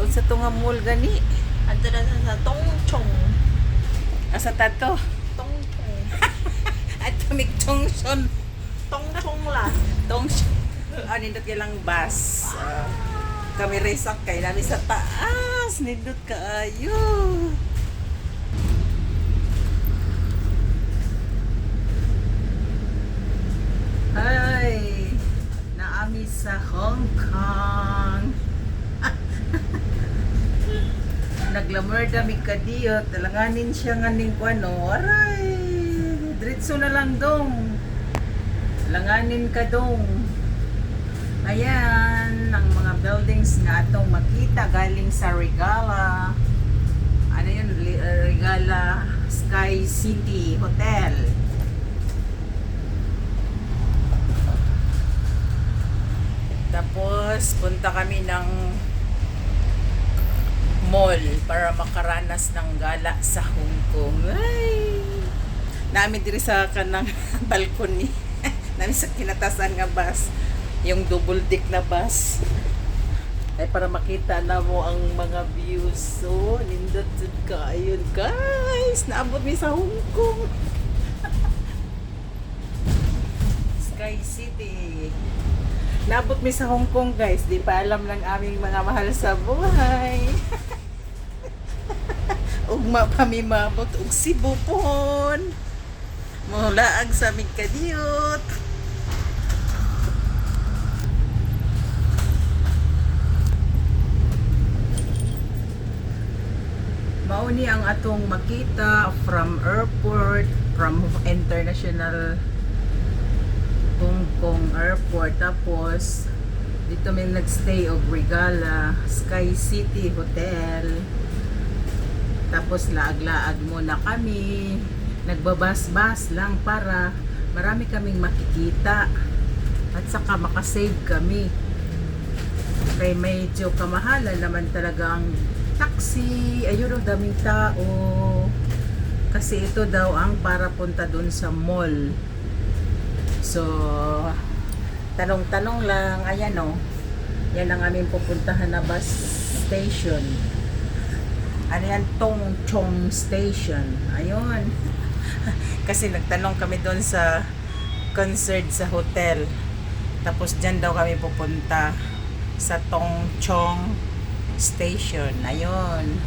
unsa to nga mall gani? Adto na sa, sa Tongchong. Asa tato? Tongchong. At Tamik Junction. Tongchong lang. Tong ah, nindot kay lang bus. Ah, kami resak kay nami sa taas. Nindot kaayo. Ay, naami sa Hong Kong. Naglamor dami kadiyot. Talanganin siya nga ning kuano. Aray, diretso na lang dong. Langanin ka dong. Ayan, ang mga buildings nga atong makita galing sa Regala. Ano yun? Uh, Regala Sky City Hotel. Tapos, punta kami ng mall para makaranas ng gala sa Hong Kong. Ay! Namin diri sa kanang balcony. Namin sa kinatasan nga bus. Yung double deck na bus. Ay para makita na mo ang mga views. So, nindot ka. Ayun, guys. Naabot mi sa Hong Kong. Sky City. Naabot mi sa Hong Kong, guys. Di pa alam ng aming mga mahal sa buhay. Ugma pa mi mabot og Cebu pohon. Mula ang sa aming kadiyot. Mauni ang atong makita from airport, from international Hong Kong airport. Tapos, dito may nagstay og Regala, Sky City Hotel. Tapos laag-laag muna kami. Nagbabas-bas lang para marami kaming makikita. At saka makasave kami. Kaya medyo kamahalan naman talaga ang taxi. Ayun ang daming tao. Kasi ito daw ang para punta dun sa mall. So, tanong-tanong lang. Ayan o. Yan ang aming pupuntahan na bus station. Ano yan? Tong Chong Station. Ayun. Kasi nagtanong kami doon sa concert sa hotel. Tapos dyan daw kami pupunta sa Tong Chong Station. Ayun.